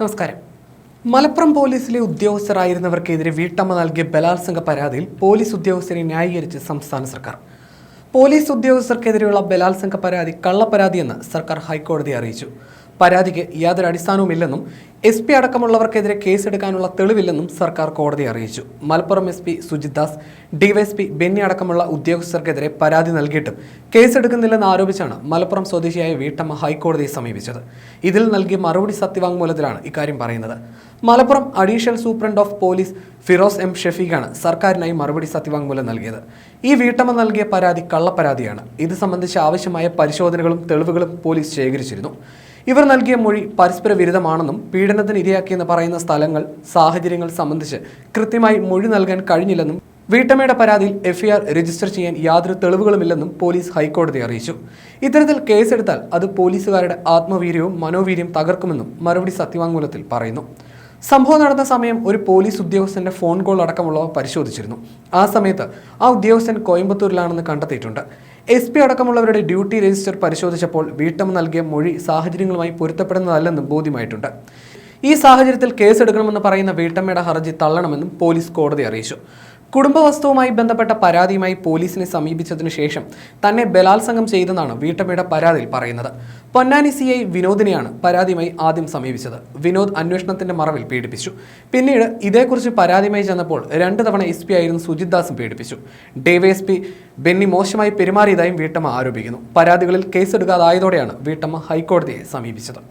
നമസ്കാരം. മലപ്പുറം പോലീസിലെ ഉദ്യോഗസ്ഥരായിരുന്നവർക്കെതിരെ വീട്ടമ്മ നൽകിയ ബലാത്സംഗ പരാതിയിൽ പോലീസ് ഉദ്യോഗസ്ഥരെ ന്യായീകരിച്ച് സംസ്ഥാന സർക്കാർ. പോലീസ് ഉദ്യോഗസ്ഥർക്കെതിരെയുള്ള ബലാത്സംഗ പരാതി കള്ളപ്പരാതിയെന്ന് സർക്കാർ ഹൈക്കോടതിയെ അറിയിച്ചു. പരാതിക്ക് യാതൊരു അടിസ്ഥാനവുമില്ലെന്നും എസ് പി അടക്കമുള്ളവർക്കെതിരെ കേസെടുക്കാനുള്ള തെളിവില്ലെന്നും സർക്കാർ കോടതി അറിയിച്ചു. Malappuram S P Sujith Das DYSP Benny അടക്കമുള്ള ഉദ്യോഗസ്ഥർക്കെതിരെ പരാതി നൽകിയിട്ടും കേസെടുക്കുന്നില്ലെന്ന് ആരോപിച്ചാണ് മലപ്പുറം സ്വദേശിയായ വീട്ടമ്മ ഹൈക്കോടതിയെ സമീപിച്ചത്. ഇതിൽ നൽകിയ മറുപടി സത്യവാങ്മൂലത്തിലാണ് ഇക്കാര്യം പറയുന്നത്. Malappuram additional superintendent of police Firoz M ഷെഫീഖാണ് സർക്കാരിനായി മറുപടി സത്യവാങ്മൂലം നൽകിയത്. ഈ വീട്ടമ്മ നൽകിയ പരാതി കള്ളപ്പരാതിയാണ്. ഇത് സംബന്ധിച്ച് ആവശ്യമായ പരിശോധനകളും തെളിവുകളും പോലീസ് ശേഖരിച്ചിരുന്നു. ഇവർ നൽകിയ മൊഴി പരസ്പര വിരുദ്ധമാണെന്നും പീഡനത്തിന് ഇരയാക്കിയെന്ന് പറയുന്ന സ്ഥലങ്ങൾ സാഹചര്യങ്ങൾ സംബന്ധിച്ച് കൃത്യമായി മൊഴി നൽകാൻ കഴിഞ്ഞില്ലെന്നും വീട്ടമ്മയുടെ പരാതിയിൽ എഫ്ഐആർ രജിസ്റ്റർ ചെയ്യാൻ യാതൊരു തെളിവുകളുമില്ലെന്നും പോലീസ് ഹൈക്കോടതി അറിയിച്ചു. ഇത്തരത്തിൽ കേസെടുത്താൽ അത് പോലീസുകാരുടെ ആത്മവീര്യവും മനോവീര്യം തകർക്കുമെന്നും മറുപടി സത്യവാങ്മൂലത്തിൽ പറയുന്നു. സംഭവം നടന്ന സമയം ഒരു പോലീസ് ഉദ്യോഗസ്ഥന്റെ ഫോൺ കോൾ അടക്കമുള്ളവ പരിശോധിച്ചിരുന്നു. ആ സമയത്ത് ആ ഉദ്യോഗസ്ഥൻ കോയമ്പത്തൂരിലാണെന്ന് കണ്ടെത്തിയിട്ടുണ്ട്. എസ് പി അടക്കമുള്ളവരുടെ ഡ്യൂട്ടി രജിസ്റ്റർ പരിശോധിച്ചപ്പോൾ വീട്ടമ്മ നൽകിയ മൊഴി സാഹചര്യങ്ങളുമായി പൊരുത്തപ്പെടുന്നതല്ലെന്നും ബോധ്യമായിട്ടുണ്ട്. ഈ സാഹചര്യത്തിൽ കേസെടുക്കണമെന്ന് പറയുന്ന വീട്ടമ്മയുടെ ഹർജി തള്ളണമെന്നും പോലീസ് കോടതി അറിയിച്ചു. കുടുംബവസ്തുവുമായി ബന്ധപ്പെട്ട പരാതിയുമായി പോലീസിനെ സമീപിച്ചതിനു ശേഷം തന്നെ ബലാത്സംഗം ചെയ്തെന്നാണ് വീട്ടമ്മയുടെ പരാതിയിൽ പറയുന്നത്. പൊന്നാനി സി ഐ വിനോദിനെയാണ് പരാതിയുമായി ആദ്യം സമീപിച്ചത്. വിനോദ് അന്വേഷണത്തിന്റെ മറവിൽ പീഡിപ്പിച്ചു. പിന്നീട് ഇതേക്കുറിച്ച് പരാതിയുമായി ചെന്നപ്പോൾ രണ്ട് തവണ എസ് പി ആയിരുന്ന സുജിത് ദാസും പീഡിപ്പിച്ചു. ഡിവൈഎസ്പി ബെന്നി മോശമായി പെരുമാറിയതായും വീട്ടമ്മ ആരോപിക്കുന്നു. പരാതികളിൽ കേസെടുക്കാതായതോടെയാണ് വീട്ടമ്മ ഹൈക്കോടതിയെ സമീപിച്ചത്.